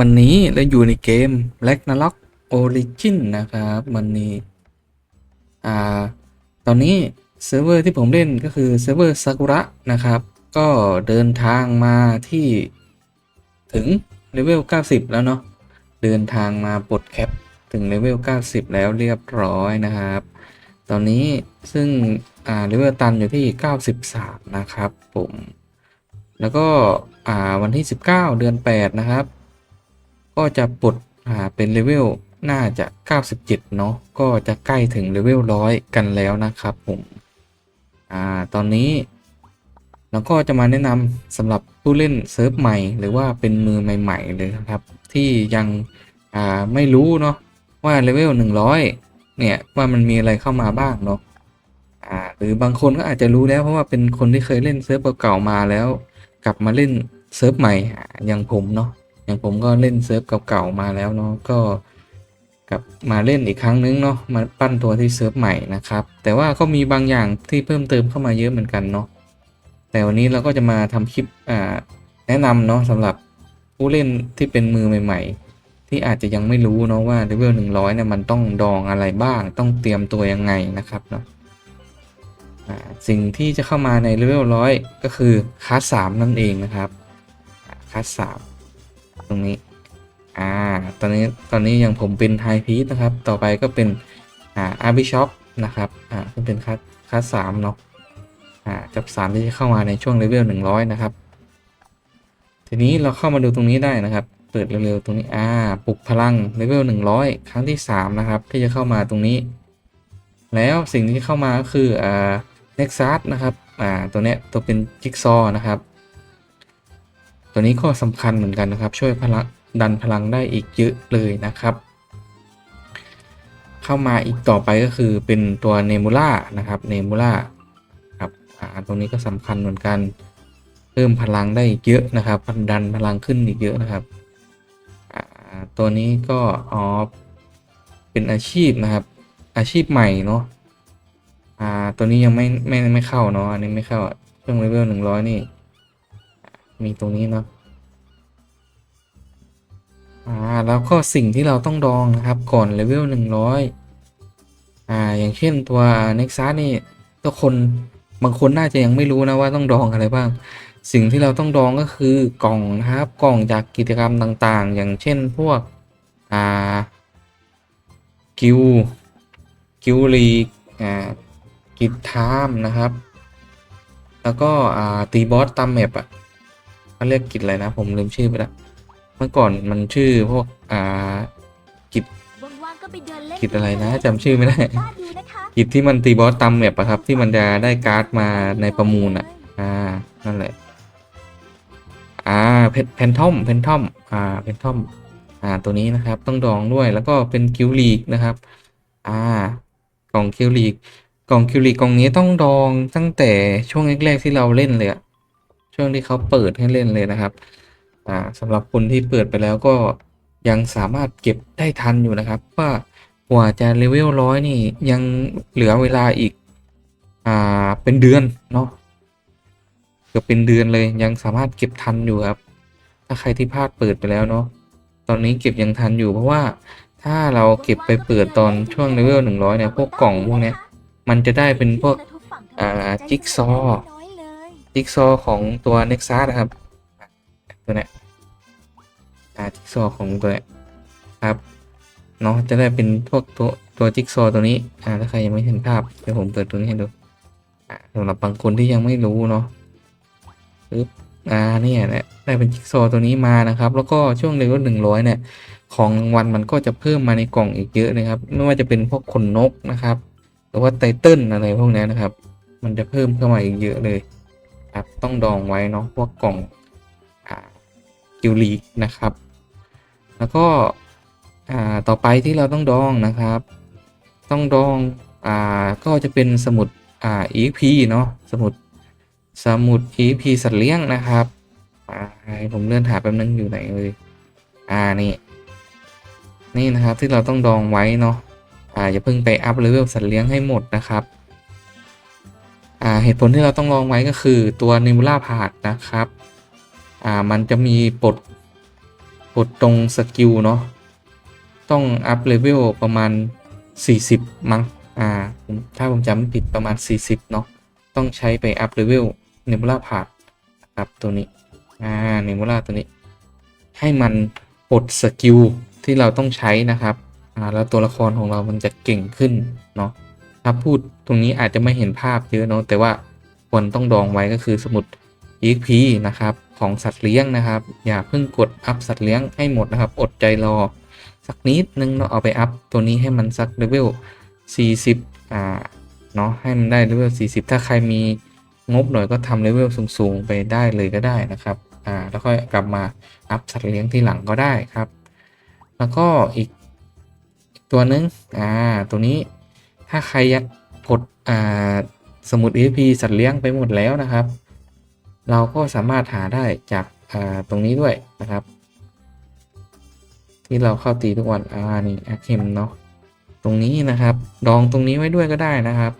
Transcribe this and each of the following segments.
วันนี้เราอยู่ในเกม Ragnarok Origin นะครับวันนี้อ่าตอนนี้เซิร์ฟเวอร์ที่ผมเล่นก็คือเซิร์ฟเวอร์ซากุระนะครับ ก็เดินทางมาที่ถึงเลเวล 90 แล้วเนาะเดินทางมาปลดแคปถึงเลเวล 90 แล้วเรียบร้อยนะครับ ตอนนี้ซึ่งอ่าเลเวลตันอยู่ที่ 93 นะครับผม แล้วก็อ่าวันที่ 19 เดือน 8 นะครับ ก็จะปลดอ่าเป็นเลเวลน่าจะ 97 เนาะก็จะใกล้ถึงเลเวล100กันแล้วนะครับผมอ่าตอนนี้เราก็จะมาแนะนำสำหรับผู้เล่นเซิร์ฟใหม่ หรือว่าเป็นมือใหม่ๆเลยนะครับ ที่ยังอ่าไม่รู้เนาะว่าเลเวล100 เนี่ย ว่ามันมีอะไรเข้ามาบ้างเนาะอ่าหรือบางคนก็อาจจะรู้แล้วเพราะว่าเป็นคนที่เคยเล่นเซิร์ฟเก่าๆมาแล้ว กลับมาเล่นเซิร์ฟใหม่อย่างผมเนาะ อย่างผมก็เล่นเซิร์ฟเก่าๆมาแล้วเนาะก็กลับมาเล่นอีกครั้งนึงเนาะมาปั้นตัวที่เซิร์ฟใหม่นะครับ แต่ว่าก็มีบางอย่างที่เพิ่มเติมเข้ามาเยอะเหมือนกันเนาะแต่วันนี้เราก็จะมาทำคลิปอ่าแนะนำเนาะสำหรับผู้เล่นที่เป็นมือใหม่ ๆ ที่อาจจะยังไม่รู้เนาะว่าเลเวลหนึ่งร้อยเนี่ยมันต้องดองอะไรบ้าง ต้องเตรียมตัวยังไงนะครับเนาะสิ่งที่จะเข้ามาในเลเวลร้อยก็คือคลาสสามนั่นเองนะครับคลาสสาม ตรงนี้ อ่า ตอนนี้ตอนนี้อย่างผมเป็นไฮพีซนะครับ ต่อไปก็เป็น อ่าอาร์บิช็อปนะครับ อ่าก็เป็นคัสคัสสามเนาะ อ่า จับสามที่จะเข้ามาในช่วงเลเวลหนึ่งร้อยนะครับ ทีนี้เราเข้ามาดูตรงนี้ได้นะครับ เปิดเร็วๆตรงนี้ อ่า ปลุกพลังเลเวลหนึ่งร้อยครั้งที่สามนะครับ ที่จะเข้ามาตรงนี้ แล้วสิ่งที่เข้ามาก็คือ อ่าเน็กซัสนะครับ อ่า ตัวเนี้ยตัวเป็นจิ๊กซอนะครับ ตัวนี้ก็สำคัญเหมือนกันนะครับ ช่วยพลังดันพลังได้อีกเยอะเลยนะครับ เข้ามาอีกต่อไปก็คือเป็นตัวเนมูล่านะครับเนมูล่าครับอ่าตรงนี้ก็สำคัญเหมือนกันเพิ่มพลังได้อีกเยอะนะครับดันพลังขึ้นอีกเยอะนะครับอ่าตัวนี้ก็อ๋อเป็นอาชีพนะครับ อาชีพใหม่เนาะอ่าตัวนี้ยังไม่ไม่ไม่เข้าเนาะอันนี้ไม่เข้าช่วงเลเวลหนึ่งร้อยนี่ มีตรงนี้เนาะอ่าแล้วก็สิ่งที่เราต้องดองนะครับก่อนเลเวลหนึ่งร้อยอ่าอย่างเช่นตัว Nexus นี่ทุกคนบางคนน่าจะยังไม่รู้นะว่าต้องดองอะไรบ้าง สิ่งที่เราต้องดองก็คือกล่องนะครับกล่องจากกิจกรรมต่างๆ อย่างเช่นพวกอ่ากิวกิวลีกอ่ากิจไทม์นะครับ แล้วก็อ่าตีบอสตามแมปอะ เขาเรียกกิจอะไรนะ ผมลืมชื่อไปแล้วเมื่อก่อนมันชื่อพวกอ่ากิจว่างๆก็ไปเดินเล่นกิจอะไรนะจำชื่อไม่ได้บ้านดูนะคะกิจที่มันตีบอสตามแมปอะครับ ที่มันจะได้การ์ดมาในประมูลอะ อ่านั่นแหละอ่าเพนเพนทอมเพนทอมอ่าเพนทอมอ่าตัวนี้นะครับต้องดองด้วยแล้วก็เป็นกิลลีกนะครับ อ่ากล่องกิลลีกกล่องกิลลีกกล่องนี้ต้องดองตั้งแต่ช่วงแรกๆที่เราเล่นเลยอะ ช่วงที่เขาเปิดให้เล่นเลยนะครับอ่าสำหรับคนที่เปิดไปแล้วก็ยังสามารถเก็บได้ทันอยู่นะครับ ว่ากว่าจะเลเวลร้อยนี่ยังเหลือเวลาอีกอ่าเป็นเดือนเนาะเกือบเป็นเดือนเลยยังสามารถเก็บทันอยู่ครับ ถ้าใครที่พลาดเปิดไปแล้วเนาะตอนนี้เก็บยังทันอยู่เพราะว่าถ้าเราเก็บไปเปิดตอนช่วงเลเวลหนึ่งร้อยเนี่ยพวกกล่องพวกเนี้ยมันจะได้เป็นพวกอ่าจิ๊กซอ จิ๊กซอของตัว Nexus นะครับ ตัวนี้อ่าจิ๊กซอของตัวนี้ครับเนาะจะได้เป็นพวกตัวตัวจิ๊กซอตัวนี้อ่าถ้าใครยังไม่เห็นภาพเดี๋ยวผมเปิดตัวนี้ให้ดูอ่าสำหรับบางคนที่ยังไม่รู้เนาะปึ๊บอ่าเนี่ยเนี่ยได้เป็นจิ๊กซอตัวนี้มานะครับ แล้วก็ช่วงเลเวลหนึ่งร้อยเนี่ยของรางวัลมันก็จะเพิ่มมาในกล่องอีกเยอะนะครับ ไม่ว่าจะเป็นพวกขนนกนะครับ หรือว่าไตเติ้ลอะไรพวกนี้นะครับ มันจะเพิ่มเข้ามาอีกเยอะเลย ครับ ต้องดองไว้เนาะพวกกล่องกิวลีกนะครับ แล้วก็ต่อไปที่เราต้องดองนะครับ ต้องดองอก็จะเป็นสมุดอ่า EP เนาะสมุดสมุด EP สัตว์เลี้ยงนะครับให้ผมเลื่อนหาแป๊บนึงอยู่ไหนเลยอ่านี่นี่นะครับที่เราต้องดองไว้เนาะอ่าอย่าเพิ่งไปอัพเลเวลสัตว์เลี้ยงให้หมดนะครับ เหตุผลที่เราต้องลองไว้ก็คือตัว n น m u l a พาดนะครับอ่ามันจะมีปลดกดตรงสกิลเนาะต้องอัพเลเวลประมาณ 40 มั้งอ่าถ้าผมจำไม่ผิดประมาณ 40 เนาะต้องใช้ไปอัพเลเวลเนมูล่าพาดครับตัวนี้อ่าเนมูล่าตัวนี้ ให้มันปลดสกิลที่เราต้องใช้นะครับอ่าแล้วตัวละครของเรามันจะเก่งขึ้นเนาะ ถ้าพูดตรงนี้อาจจะไม่เห็นภาพเยอะเนาะแต่ว่าควรต้องดองไว้ก็คือสมุด EXP นะครับของสัตว์เลี้ยงนะครับ อย่าเพิ่งกดอัพสัตว์เลี้ยงให้หมดนะครับ อดใจรอ สักนิดนึงเนาะเอาไปอัพตัวนี้ให้มันสักเลเวล40อ่าเนาะให้มันได้เลเวล40 ถ้าใครมีงบหน่อยก็ทำเลเวลสูงๆ ไปได้เลยก็ได้นะครับอ่าแล้วค่อยกลับมาอัพสัตว์เลี้ยงที่หลังก็ได้ครับ แล้วก็อีกตัวนึงอ่าตัวนี้ ถ้าใครกดอ่าสมุด EXP สัตว์เลี้ยงไปหมดแล้วนะครับ เราก็สามารถหาได้จากอ่าตรงนี้ด้วยนะครับ ที่เราเข้าตีทุกวันอ่านี่อาเคมเนาะตรงนี้นะครับ ดองตรงนี้ไว้ด้วยก็ได้นะครับ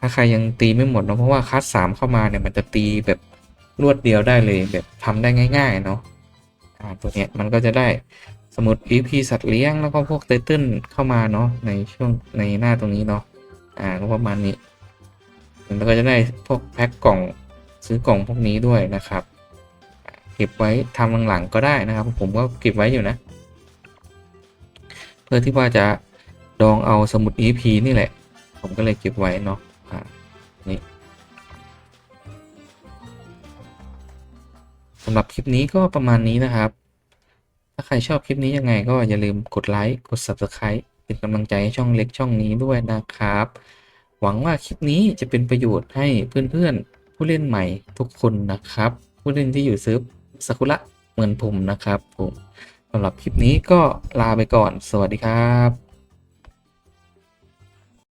ถ้าใครยังตีไม่หมดเนาะเพราะว่าคัสสามเข้ามาเนี่ยมันจะตีแบบรวดเดียวได้เลยแบบทำได้ง่าย ๆ เนาะตัวเนี้ยมันก็จะได้ สมุด EP สัตว์เลี้ยงแล้วก็พวกไตเติ้ลเข้ามาเนาะในช่วงในหน้าตรงนี้เนาะอ่าก็ประมาณนี้แล้วก็จะได้พวกแพ็คกล่องซื้อกล่องพวกนี้ด้วยนะครับ เก็บไว้ทำหลังๆก็ได้นะครับ ผมก็เก็บไว้อยู่นะ เพื่อที่ว่าจะดองเอาสมุด EP นี่แหละ ผมก็เลยเก็บไว้เนาะอ่านี่สำหรับคลิปนี้ก็ประมาณนี้นะครับ ใครชอบคลิปนี้ยังไงก็อย่าลืมกดไลค์ กด Subscribe เป็นกำลังใจให้ช่องเล็กช่องนี้ด้วยนะครับ หวังว่าคลิปนี้จะเป็นประโยชน์ให้เพื่อนๆ ผู้เล่นใหม่ทุกคนนะครับ ผู้เล่นที่อยู่เซิร์ฟสกุระเหมือนผมนะครับผมสำหรับคลิปนี้ก็ลาไปก่อน สวัสดีครับ